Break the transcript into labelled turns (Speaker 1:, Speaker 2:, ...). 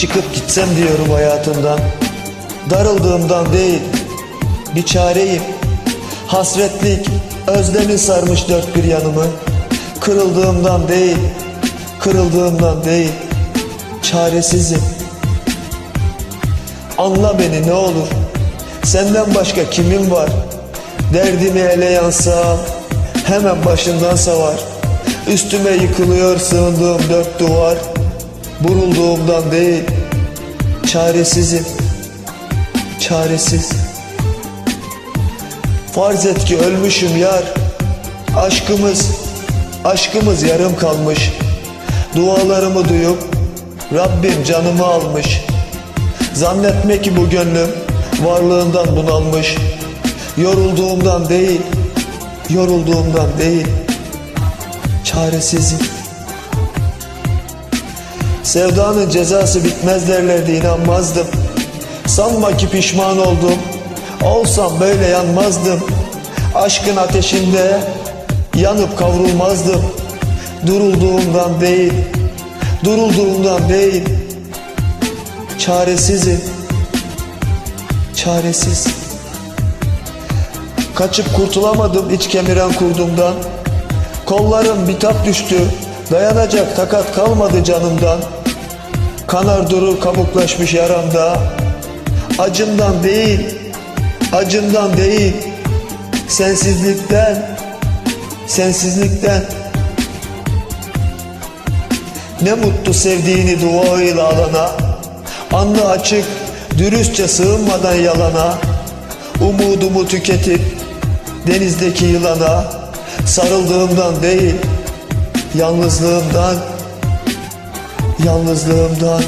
Speaker 1: Çıkıp gitsem diyorum hayatımdan. Darıldığımdan değil Bir çareyim. Hasretlik Özlemin sarmış dört bir yanımı. Kırıldığımdan değil Kırıldığımdan değil Çaresizim. Anla beni ne olur Senden başka kimin var? Derdimi ele yansa Hemen başından savar. Üstüme yıkılıyor sığındığım dört duvar Burulduğumdan değil Çaresizim Çaresiz. Farz et ki ölmüşüm yar Aşkımız Aşkımız yarım kalmış. Dualarımı duyup Rabbim canımı almış. Zannetme ki bu gönlüm Varlığından bunalmış. Yorulduğumdan değil Yorulduğumdan değil Çaresizim Sevdanın cezası bitmez derlerdi inanmazdım. Sanma ki pişman oldum Olsam böyle yanmazdım. Aşkın ateşinde Yanıp kavrulmazdım. Durulduğumdan değil Durulduğumdan değil. Çaresizim Çaresiz Kaçıp kurtulamadım iç kemiren kurdumdan. Kollarım bitap düştü Dayanacak takat kalmadı canımdan Kanar durur kabuklaşmış yaramda Acımdan değil Acımdan değil. Sensizlikten Sensizlikten. Ne mutlu sevdiğini duayla alana. Anlı açık Dürüstçe sığınmadan yalana. Umudumu tüketip Denizdeki yılana. Sarıldığımdan değil Yalnızlığımdan Yalnızlığımdan